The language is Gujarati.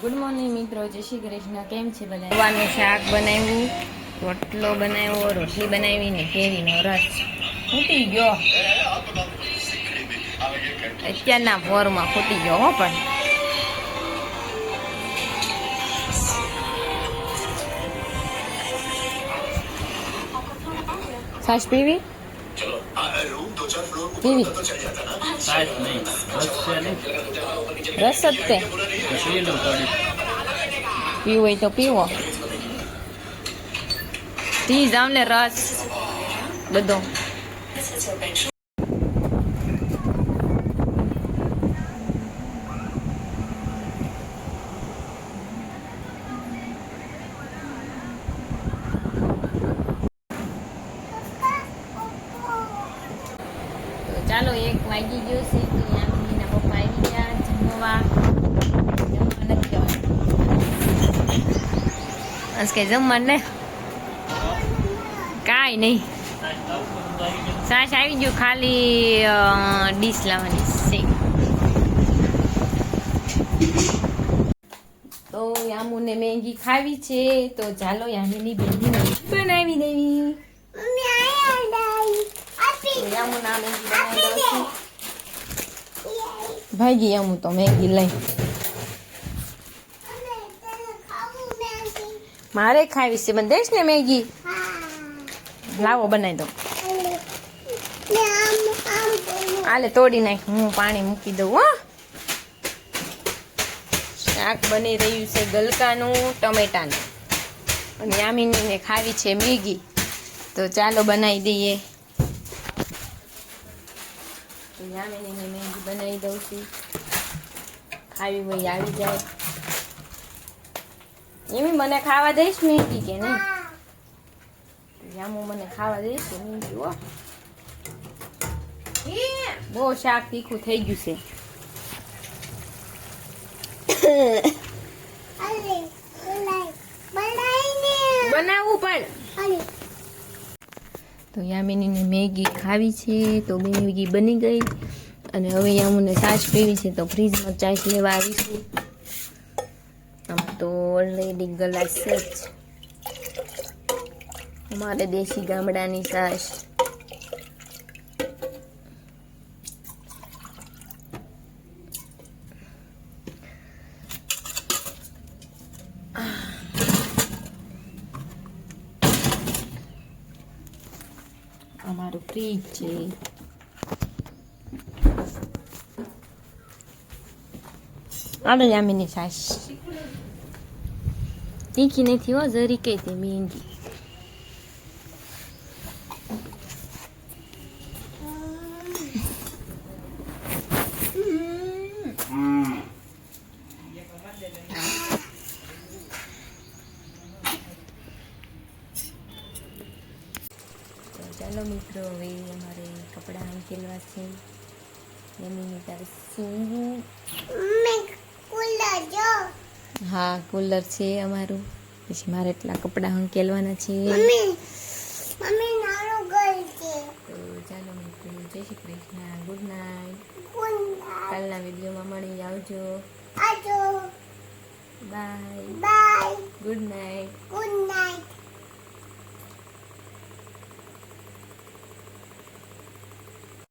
ગુડ મોર્નિંગ મિત્રો. જય શ્રી કૃષ્ણ. કેમ છે બધા? સવારનું શાક બનાવ્યું, રોટલો બનાવ્યો, રોટલી બનાવી ને કેરીનો રસ ફૂટી ગયો. અત્યારના પોરમાં ફૂટી ગયો, હો પણ. સાસ પીવી? નહીં રસ જ તે. પીવું હોય તો પીવો. તી જાવ ને રસ બધો. ચાલો એક વાગી ગયો છે તો યામિનીના પપ્પા આવી ગયા. જમવા. જમવા નથી જવાનું કે જમવાનું ને. કાંઈ નહીં. સાસ આવી ગયું. ખાલી ડીશ લાવવાની છે. તો યામુને મેગી ખાવી છે. તો ચાલો યામીની બેની બનાવી દેવી. યામુના મેગી બનાવી દઉં છું ભાગી યામુ તો મેગી લઈ મારે ખાવી છે. બંધેશ ને મેગી લાવો બનાવી દઉં. આલે તોડી નાખ. હું પાણી મૂકી દઉં હો. શાક બની રહ્યું છે ગલકાનું ટમેટાનું. અને યામિનીને ખાવી છે મેગી તો ચાલો બનાવી દઈએ. તો યામિનીને મેગી બનાવી દઉં છું. ખાવી હોય આવી જાય. એમી મને ખાવા દઈશ મેગી કે નહીં? યામુ મને ખાવા દઈશ કે મેગી હો બહુ શાક તીખું થઈ ગયું છે. બનાવવું પણ. તો યામિનીને મેગી ખાવી છે, તો મેગી બની ગઈ. અને હવે યામુને છાશ પીવી છે, તો ફ્રીજમાં છાશ લેવા આવીશું. આમ તો ઓલરેડી ગલાસ છે જ. અમારે દેશી ગામડાની છાશ. અમારું ફ્રીજ છે. આડો યામીની સાસ. તીખી નથી હો જરી કઈ તે મેંગી તો ચાલો મિત્રો હવે અમારે કપડાં ઉકેલવા છે. મમ્મીને તારે સૂવું. હા કુલર છે અમારું. પછી મારે એટલા કપડાં ઉકેલવાના છે. તો ચાલો મિત્રો જય શ્રી કૃષ્ણ ગુડ નાઇટ કાલના વિડીયોમાં મળી આવજો. Bye good night.